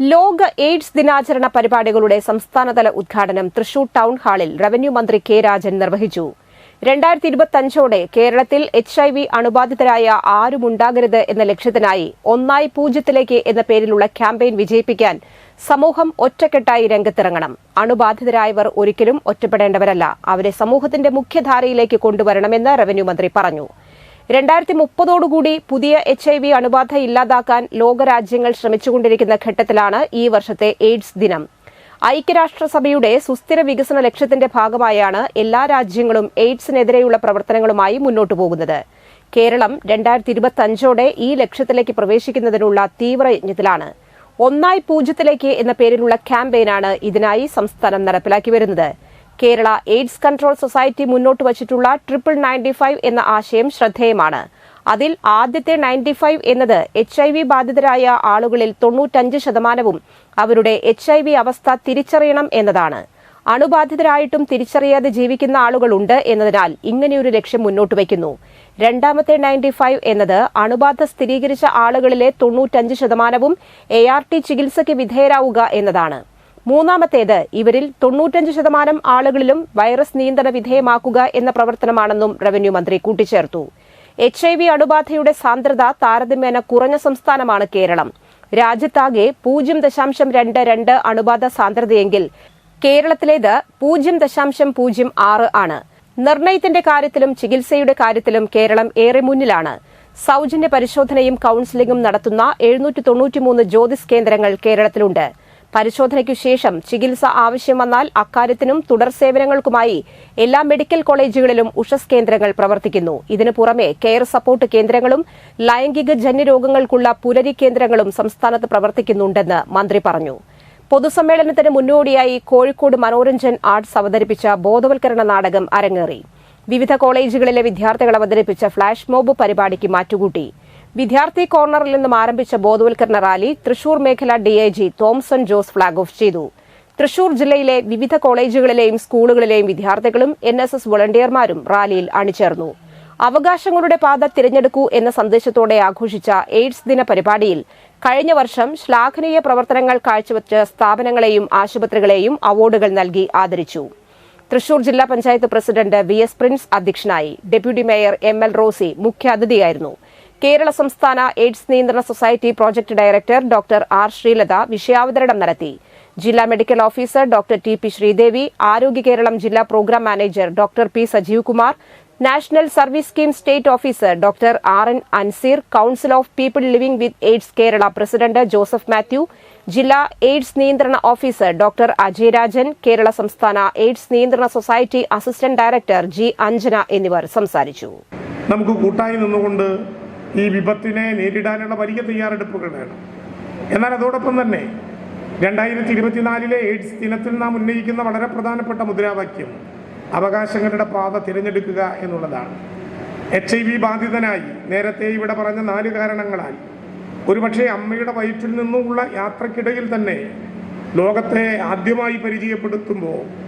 ലോക എയ്ഡ്സ് ദിനാചരണ പരിപാടികളുടെ സംസ്ഥാനതല ഉദ്ഘാടനം തൃശൂർ ടൗൺ ഹാളിൽ റവന്യൂ മന്ത്രി കെ രാജൻ നിർവഹിച്ചു. രണ്ടായിരത്തി ഇരുപത്തിയഞ്ചോടെ കേരളത്തിൽ എച്ച് ഐ വി അണുബാധിതരായ ആരുമുണ്ടാകരുത് എന്ന ലക്ഷ്യത്തിനായി ഒന്നായി പൂജ്യത്തിലേക്ക് എന്ന പേരിലുള്ള ക്യാമ്പയിൻ വിജയിപ്പിക്കാൻ സമൂഹം ഒറ്റക്കെട്ടായി രംഗത്തിറങ്ങണം. അണുബാധിതരായവർ ഒരിക്കലും ഒറ്റപ്പെടേണ്ടവരല്ല. അവരെ സമൂഹത്തിന്റെ മുഖ്യധാരയിലേക്ക് കൊണ്ടുവരണമെന്ന് റവന്യൂ മന്ത്രി പറഞ്ഞു. രണ്ടായിരത്തി മുപ്പതോടുകൂടി പുതിയ എച്ച് ഐ വി അണുബാധ ഇല്ലാതാക്കാൻ ലോകരാജ്യങ്ങൾ ശ്രമിച്ചുകൊണ്ടിരിക്കുന്ന ഘട്ടത്തിലാണ് ഈ വർഷത്തെ എയ്ഡ്സ് ദിനം. ഐക്യരാഷ്ട്രസഭയുടെ സുസ്ഥിര വികസന ലക്ഷ്യത്തിന്റെ ഭാഗമായാണ് എല്ലാ രാജ്യങ്ങളും എയ്ഡ്സിനെതിരെയുള്ള പ്രവർത്തനങ്ങളുമായി മുന്നോട്ടു പോകുന്നത്. കേരളം രണ്ടായിരത്തി ഇരുപത്തിയഞ്ചോടെ ഈ ലക്ഷ്യത്തിലേക്ക് പ്രവേശിക്കുന്നതിനുള്ള തീവ്രയജ്ഞത്തിലാണ്. ഒന്നായി പൂജ്യത്തിലേക്ക് എന്ന പേരിലുള്ള ക്യാമ്പയിനാണ് ഇതിനായി സംസ്ഥാനം നടപ്പിലാക്കി വരുന്നത്. കേരള എയ്ഡ്സ് കൺട്രോൾ സൊസൈറ്റി മുന്നോട്ട് വച്ചിട്ടുള്ള ട്രിപ്പിൾ നയന്റി ഫൈവ് എന്ന ആശയം ശ്രദ്ധേയമാണ്. അതിൽ ആദ്യത്തെ നയന്റി ഫൈവ് എന്നത് എച്ച് ഐ വി ബാധിതരായ ആളുകളിൽ തൊണ്ണൂറ്റഞ്ച് ശതമാനവും അവരുടെ എച്ച് ഐ വി അവസ്ഥ തിരിച്ചറിയണം എന്നതാണ്. അണുബാധിതരായിട്ടും തിരിച്ചറിയാതെ ജീവിക്കുന്ന ആളുകളുണ്ട് എന്നതിനാൽ ഇങ്ങനെയൊരു ലക്ഷ്യം മുന്നോട്ട് വയ്ക്കുന്നു. രണ്ടാമത്തെ നയന്റി ഫൈവ് എന്നത് അണുബാധ സ്ഥിരീകരിച്ച ആളുകളിലെ തൊണ്ണൂറ്റഞ്ച് ശതമാനവും എ ആർ ടി ചികിത്സയ്ക്ക് വിധേയരാവുക എന്നതാണ്. മൂന്നാമത്തേത് ഇവരിൽ തൊണ്ണൂറ്റഞ്ച് ശതമാനം ആളുകളിലും വൈറസ് നിയന്ത്രണ വിധേയമാക്കുക എന്ന പ്രവർത്തനമാണെന്നും റവന്യൂ മന്ത്രി കൂട്ടിച്ചേർത്തു. എച്ച് ഐ വി അണുബാധയുടെ സാന്ദ്രത താരതമ്യേന കുറഞ്ഞ സംസ്ഥാനമാണ് കേരളം. രാജ്യത്താകെ പൂജ്യം ദശാംശം രണ്ട് രണ്ട് അണുബാധ സാന്ദ്രതയെങ്കിൽ കേരളത്തിലേത് പൂജ്യം ദശാംശം പൂജ്യം ആറ് ആണ്. നിർണയത്തിന്റെ കാര്യത്തിലും ചികിത്സയുടെ കാര്യത്തിലും കേരളം ഏറെ മുന്നിലാണ്. സൌജന്യ പരിശോധനയും കൌൺസിലിംഗും നടത്തുന്ന എഴുന്നൂറ്റി തൊണ്ണൂറ്റിമൂന്ന് ജ്യോതിസ് കേന്ദ്രങ്ങൾ കേരളത്തിലുണ്ട്. പരിശോധനയ്ക്കു ശേഷം ചികിത്സ ആവശ്യം വന്നാൽ അക്കാര്യത്തിനും തുടർ സേവനങ്ങൾക്കുമായി എല്ലാ മെഡിക്കൽ കോളേജുകളിലും ഉഷസ് കേന്ദ്രങ്ങൾ പ്രവർത്തിക്കുന്നു. ഇതിനു പുറമെ കെയർ സപ്പോർട്ട് കേന്ദ്രങ്ങളും ലൈംഗിക ജന്യരോഗങ്ങൾക്കുള്ള പുലരി കേന്ദ്രങ്ങളും സംസ്ഥാനത്ത് പ്രവർത്തിക്കുന്നുണ്ടെന്ന് മന്ത്രി പറഞ്ഞു. പൊതുസമ്മേളനത്തിന് മുന്നോടിയായി കോഴിക്കോട് മനോരഞ്ജൻ ആർട്സ് അവതരിപ്പിച്ച ബോധവൽക്കരണ നാടകം അരങ്ങേറി. വിവിധ കോളേജുകളിലെ വിദ്യാർത്ഥികൾ അവതരിപ്പിച്ച ഫ്ളാഷ് മോബ് പരിപാടിക്ക് മാറ്റുകൂട്ടി. വിദ്യാർത്ഥി കോർണറിൽ നിന്നും ആരംഭിച്ച ബോധവൽക്കരണ റാലി തൃശൂർ മേഖല DIG Thomson Jose flag off ചെയ്തു. തൃശൂർ ജില്ലയിലെ വിവിധ കോളേജുകളിലെയും സ്കൂളുകളിലെയും വിദ്യാർത്ഥികളും എൻ എസ് എസ് വോളണ്ടിയർമാരും റാലിയിൽ അണിചേർന്നു. അവകാശങ്ങളുടെ പാത തിരഞ്ഞെടുക്കൂ എന്ന സന്ദേശത്തോടെ ആഘോഷിച്ച എയ്ഡ്സ് ദിന പരിപാടിയിൽ കഴിഞ്ഞ വർഷം ശ്ലാഘനീയ പ്രവർത്തനങ്ങൾ കാഴ്ചവെച്ച സ്ഥാപനങ്ങളെയും ആശുപത്രികളെയും അവാർഡുകൾ നൽകി ആദരിച്ചു. തൃശൂർ ജില്ലാ panchayat president V S Prince അധ്യക്ഷനായി deputy mayor M L Rosy മുഖ്യാതിഥിയായിരുന്നു. Kerala സംസ്ഥാന എയ്ഡ്സ് നിയന്ത്രണ society project director doctor R Sreelatha വിഷയാവതരണം നടത്തി. ജില്ലാ medical officer doctor T P Sreedevi Arogya Keralam ജില്ലാ programme manager doctor P Sajeev Kumar national service scheme state officer doctor R N Anseer council of people living with AIDS Kerala president Joseph Mathew ജില്ലാ AIDS നിയന്ത്രണ officer doctor Ajay Rajan Kerala സംസ്ഥാന AIDS നിയന്ത്രണ society assistant director G Anjana എന്നിവർ സംസാരിച്ചു. നമുക്ക് കൂട്ടായി നിന്നുകൊണ്ട് ഈ വിപത്തിനെ നേരിടാനുള്ള വലിയ തയ്യാറെടുപ്പുകൾ വേണം. എന്നാൽ അതോടൊപ്പം തന്നെ രണ്ടായിരത്തി ഇരുപത്തിനാലിലെ എയ്ഡ്സ് ദിനത്തിൽ നാം ഉന്നയിക്കുന്ന വളരെ പ്രധാനപ്പെട്ട മുദ്രാവാക്യം അവകാശങ്ങളുടെ പാത തിരഞ്ഞെടുക്കുക എന്നുള്ളതാണ്. എച്ച് ഐ വി ബാധിതനായി നേരത്തെ ഇവിടെ പറഞ്ഞ നാല് കാരണങ്ങളാൽ ഒരുപക്ഷെ അമ്മയുടെ വയറ്റിൽ നിന്നുമുള്ള യാത്രക്കിടയിൽ തന്നെ ലോകത്തെ ആദ്യമായി പരിചയപ്പെടുത്തുമ്പോൾ